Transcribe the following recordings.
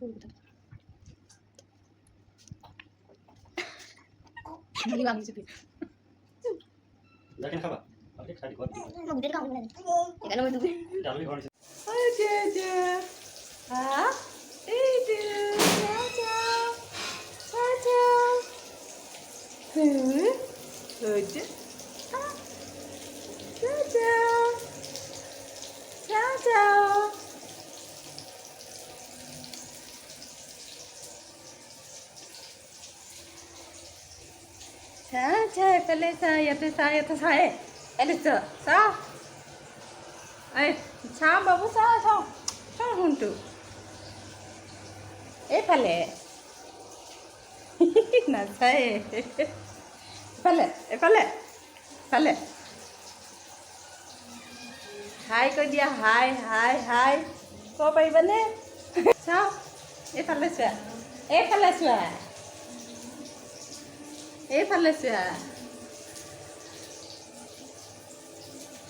수고입니다. 우리가 안 집이. लेकिन खबर अरे खाली बात 나 무대를 가고 있는. 내가 너무 누구? डाल भी घोड़ी Aja. Huh? Aja. Ah. Aja. Aja. চা চা এফালে চা ইয়াতে চাই ইয়াতে চা এই চাওঁ বাবু চাওঁ চাওঁ চাওঁ শুনটো এইফালে নাচায় এফালে এফালে এফালে হাই কৈ দিয়া, হাই হাই হাই ক'ব পাৰিবানে চাওঁ এইফালে চোৱা এইফালে চোৱা এইফালে চোৱা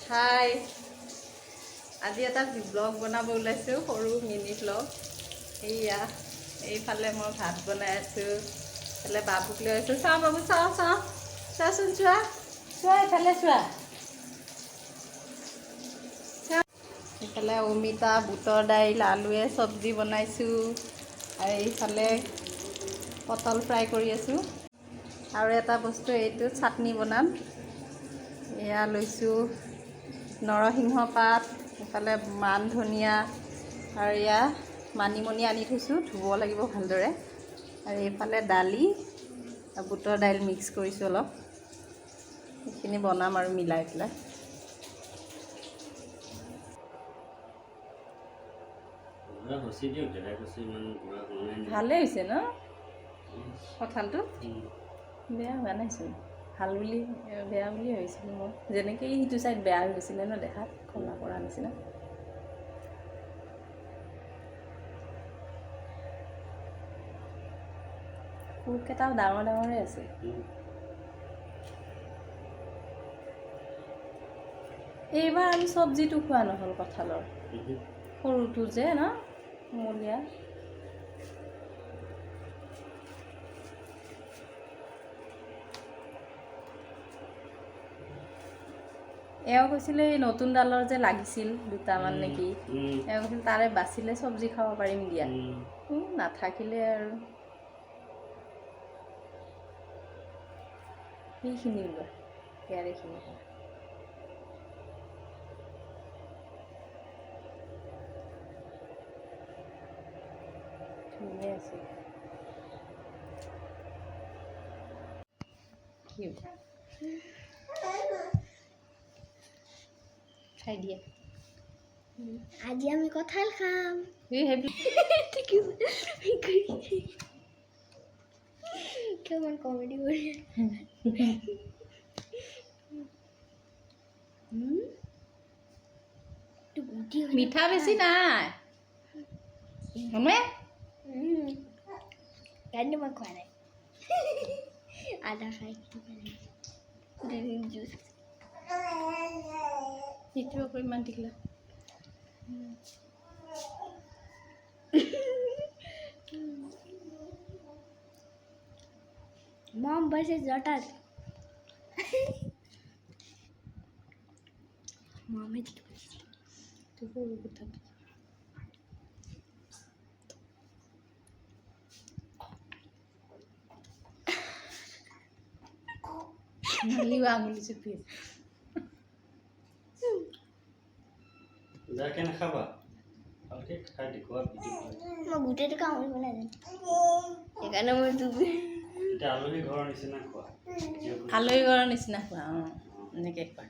হাই। আজি এটা ব্লগ বনাব ওলাইছোঁ, সৰু মিনি ব্লগ এইয়া, এইফালে মই ভাত বনাই আছোঁ। এইফালে বাবুক লৈ আছোঁ। চাওঁ বাবু, চাওঁ চাওঁ। চোৱাচোন চোৱা। চোৱা, এইফালে চোৱা। এইফালে অমিতা, বুটৰ দাইল আলুৱে চব্জি বনাইছোঁ। আৰু এইফালে পটল ফ্ৰাই কৰি আছোঁ। আৰু এটা বস্তু এইটো চাটনি বনাম। এয়া লৈছোঁ নৰসিংহ পাত এইফালে মান ধনিয়া আৰু এয়া মানিমুনি আনি থৈছোঁ ধুব লাগিব ভালদৰে। আৰু এইফালে দালি আৰু বুটৰ দাইল মিক্স কৰিছোঁ অলপ। সেইখিনি বনাম আৰু মিলাই পেলাই। ভালেই হৈছে ন? কঁঠালটো। বেয়া হোৱা নাইচোন ভালো বুলি বেয়া বুলি ভাবিছিলোঁ মই। যেনেকৈ সিটো চাইড বেয়া হৈ গৈছিলে ন দেখাত কলা পৰা নিচিনা। পোককেইটাও ডাঙৰ ডাঙৰে আছে। এইবাৰ আমি চব্জিটো খোৱা নহ'ল কঁঠালৰ। সৰুটো যে ন কুমলীয়া এওঁ কৈছিলে এই নতুন ডালৰ যে লাগিছিল দুটামান নেকি। এওঁ কৈছিল তাৰে বাচিলে চব্জি খাব পাৰিম দিয়া। নাথাকিলে আৰু। সেইখিনি ওলোৱা ইয়াৰেখিনি ধুনীয়া আছে। কি? খাই দিয়ে। আজি আমি কঁঠাল খাম কেমন কমেডি করে মিঠা বেছি নাই। হমে। গাড়ি মই খোৱা নাই আদা খাই জুচ नीचे कोई मन mom versus daughter mom is तो वो बता मिली से पीस চুপি যাকে খাবা? কালকে খাই দেখুৱা ভিডিঅ' মই গোটেইটো দেন নাজানো। সেইকাৰণে মই এটা আলোই আলহী ঘৰৰ নিচিনা খোৱা। আলহী ঘৰৰ নিচিনা খোৱা অঁ এনেকৈ খোৱা।